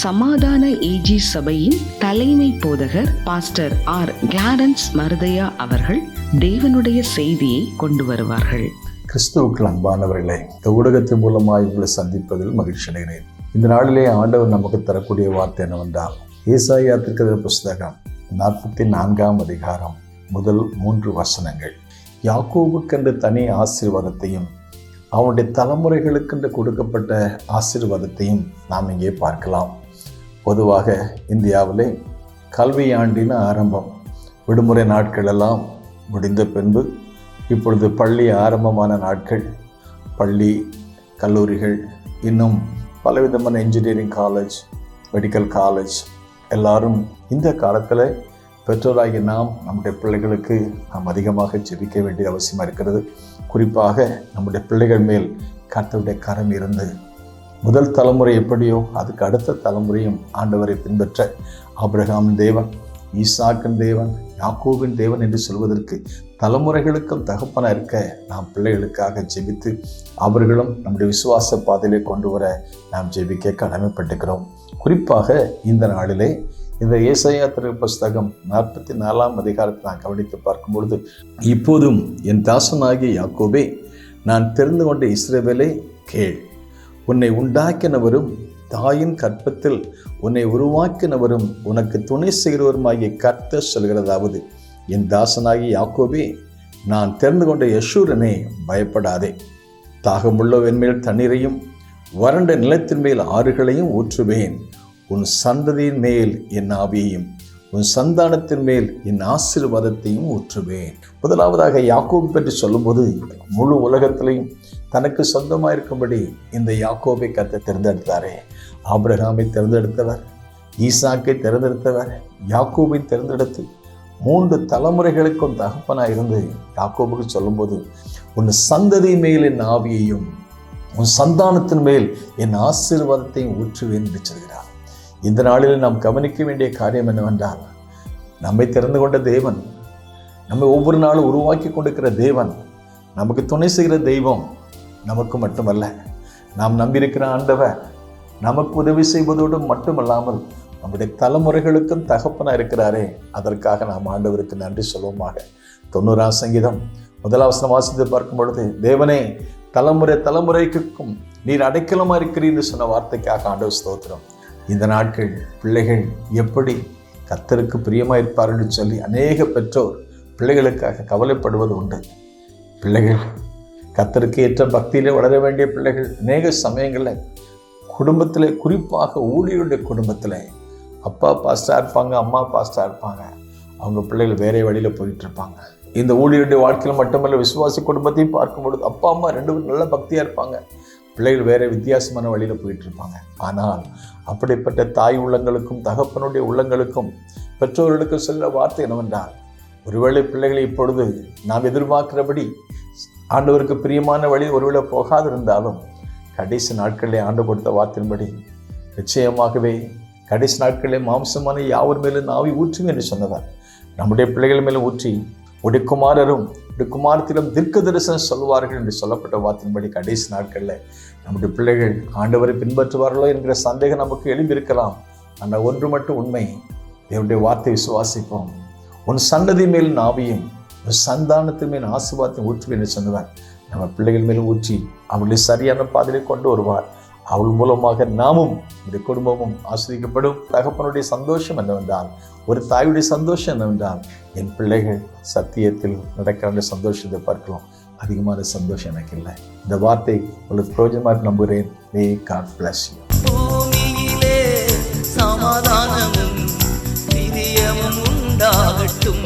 சமாதான ஏஜி சபையின் தலைமை போதகர் பாஸ்டர் ஆர். கிளாரன்ஸ் மருதையா அவர்கள் தேவனுடைய செய்தியை கொண்டு வருவார்கள். கிறிஸ்துவுக்கு அன்பானவர்களே இந்த ஊடகத்தின் மூலமாக உங்களை சந்திப்பதில் மகிழ்ச்சி அடைகிறேன். இந்த நாளிலே ஆண்டவர் நமக்கு தரக்கூடிய வார்த்தை என்னவென்றால் ஏசாயா திருக்கதர் புஸ்தகம் நாற்பத்தி நான்காம் அதிகாரம் முதல் மூன்று வசனங்கள். யாக்கோவுக்கென்று தனி ஆசீர்வாதத்தையும் அவனுடைய தலைமுறைகளுக்கென்று கொடுக்கப்பட்ட ஆசீர்வாதத்தையும் நாம் இங்கே பார்க்கலாம். பொதுவாக இந்தியாவிலே கல்வியாண்டின் ஆரம்பம். விடுமுறை நாட்கள் எல்லாம் முடிந்த பின்பு இப்பொழுது பள்ளி ஆரம்பமான நாட்கள். பள்ளி கல்லூரிகள் இன்னும் பலவிதமான இன்ஜினியரிங் காலேஜ் மெடிக்கல் காலேஜ் எல்லாரும் இந்த காலத்தில் பெற்றோராகி நாம் நம்முடைய பிள்ளைகளுக்கு நாம் அதிகமாக ஜெபிக்க வேண்டிய அவசியமாக இருக்கிறது. குறிப்பாக நம்முடைய பிள்ளைகள் மேல் கர்த்தருடைய கரம் இருந்து முதல் தலைமுறை எப்படியோ அதுக்கு அடுத்த தலைமுறையும் ஆண்டவரை பின்பற்ற ஆபிரகாமின் தேவன் ஈசாக்கின் தேவன் யாக்கோவின் தேவன் என்று சொல்வதற்கு தலைமுறைகளுக்கும் தகப்பனாக இருக்க நாம் பிள்ளைகளுக்காக ஜெபித்து அவர்களும் நம்முடைய விசுவாச பாதையிலே கொண்டு வர நாம் ஜெபிக்க கடமைப்பட்டுக்கிறோம். குறிப்பாக இந்த நாளிலே இந்த ஏசையா திரு புஸ்தகம் நாற்பத்தி நாலாம் அதிகாரத்தை நான் கவனித்து பார்க்கும் பொழுது இப்போதும் என் தாசனாகிய யாக்கோபே நான் தெரிந்து கொண்ட இஸ்ரேவேலே கேள். உன்னை உண்டாக்கினவரும் தாயின் கற்பத்தில் உன்னை உருவாக்கினவரும் உனக்கு துணை செய்கிறவருமாகிய கர்த்த சொல்கிறதாவது என் தாசனாகி யாக்கோபே நான் தெரிந்து கொண்ட யசூரனே பயப்படாதே. தாகமுள்ளவன் மேல் தண்ணீரையும் வறண்ட நிலத்தின் மேல் ஆறுகளையும் ஊற்றுவேன். உன் சந்ததியின் மேல் என் ஆவியையும் உன் சந்தானத்தின் மேல் என் ஆசீர்வாதத்தையும் ஊற்றுவேன். முதலாவதாக யாக்கோபு பற்றி சொல்லும்போது முழு உலகத்திலையும் தனக்கு சொந்தமாக இருக்கும்படி இந்த யாக்கோபை கத்தை தேர்ந்தெடுத்தாரே. ஆபிரகாமை தேர்ந்தெடுத்தவர் ஈசாக்கை தேர்ந்தெடுத்தவர் யாக்கோபை தேர்ந்தெடுத்து மூன்று தலைமுறைகளுக்கும் தகப்பனாக இருந்து யாக்கோபுக்கு சொல்லும்போது உன் சந்ததி மேல் என் ஆவியையும் உன் சந்தானத்தின் மேல் என் ஆசீர்வாதத்தையும் ஊற்றுவேன் என்று சொல்கிறார். இந்த நாளில் நாம் கவனிக்க வேண்டிய காரியம் என்னவென்றால் நம்மை திறந்து கொண்ட தேவன் நம்மை ஒவ்வொரு நாளும் உருவாக்கி கொண்டிருக்கிற தேவன் நமக்கு துணை செய்கிற தெய்வம் நமக்கு மட்டுமல்ல நாம் நம்பியிருக்கிற ஆண்டவர் நமக்கு உதவி செய்வதோடு மட்டுமல்லாமல் நம்முடைய தலைமுறைகளுக்கும் தகப்பனாக இருக்கிறாரே அதற்காக நாம் ஆண்டவருக்கு நன்றி சொல்லுவோமாக. தொண்ணூறாம் சங்கீதம் முதலாவசனம் வாசித்து பார்க்கும் பொழுது தேவனே தலைமுறை தலைமுறைக்கும் நீர் அடைக்கலமாக இருக்கிறீன்னு சொன்ன வார்த்தைக்காக ஆண்டவர் ஸ்தோத்திரம். இந்த நாட்கள் பிள்ளைகள் எப்படி கத்தருக்கு பிரியமாக இருப்பார்கள் சொல்லி அநேக பெற்றோர் பிள்ளைகளுக்காக கவலைப்படுவது உண்டு. பிள்ளைகள் கத்தருக்கு ஏற்ற பக்தியிலே வளர வேண்டிய பிள்ளைகள் அநேக சமயங்களில் குடும்பத்தில் குறிப்பாக ஊழியருடைய குடும்பத்தில் அப்பா பாஸ்டாக இருப்பாங்க அம்மா பாஸ்டாக இருப்பாங்க. அவங்க பிள்ளைகள் வேறே வழியில் போயிட்டு இருப்பாங்க. இந்த ஊழியருடைய வாழ்க்கையில் மட்டுமல்ல விசுவாசி குடும்பத்தையும் பார்க்கும் பொழுது அப்பா அம்மா ரெண்டு பேரும் நல்ல பக்தியாக இருப்பாங்க. பிள்ளைகள் வேறு வித்தியாசமான வழியில் போயிட்டு இருப்பாங்க. ஆனால் அப்படிப்பட்ட தாய் உள்ளங்களுக்கும் தகப்பனுடைய உள்ளங்களுக்கும் பெற்றோர்களுக்கும் சொல்ல வார்த்தை என்னவென்றால் ஒருவேளை பிள்ளைகளை இப்பொழுது நாம் எதிர்பார்க்கிறபடி ஆண்டவருக்கு பிரியமான வழி ஒருவேளை போகாதிருந்தாலும் கடைசி நாட்களிலே ஆண்டு கொடுத்த வார்த்தையின்படி நிச்சயமாகவே கடைசி நாட்களிலே மாம்சமான யாவர் மேலும் நாவி ஊற்றும் என்று சொன்னதார் நம்முடைய பிள்ளைகள் மேலும் ஊற்றி உடைய குமாரரும் உடைய குமாரத்திலும் தரிசனம் சொல்வார்கள் என்று சொல்லப்பட்ட வார்த்தையின்படி கடைசி நாட்களில் நம்முடைய பிள்ளைகள் ஆண்டவரை பின்பற்றுவார்களோ என்கிற சந்தேகம் நமக்கு எழும்பியிருக்கலாம். ஆனால் ஒன்று மட்டும் உண்மை. தேவனுடைய வார்த்தை விசுவாசிப்போம். உன் சன்னதி மேல் நாவியும் சந்தானத்தின் மேல் ஆசீர்வாதத்தை ஊற்றுவேன் என்று சொன்னவர் நம்ம பிள்ளைகள் மேலும் ஊற்றி அவர்களை சரியான பாதையில் கொண்டு வருவார். அவள் மூலமாக நாமும் இந்த குடும்பமும் ஆஸ்வதிக்கப்படும். தகப்பனுடைய சந்தோஷம் என்னவென்றால் ஒரு தாயுடைய சந்தோஷம் என்னவென்றால் என் பிள்ளைகள் சத்தியத்தில் நடக்கிற சந்தோஷத்தை பார்க்கலாம். அதிகமான சந்தோஷம் எனக்கு இல்லை. இந்த வார்த்தை உங்களுக்கு பிரோஜனமாக நம்புகிறேன். மே காட் பிளஸ் யூ சமாதானமும் உண்டாகட்டும்.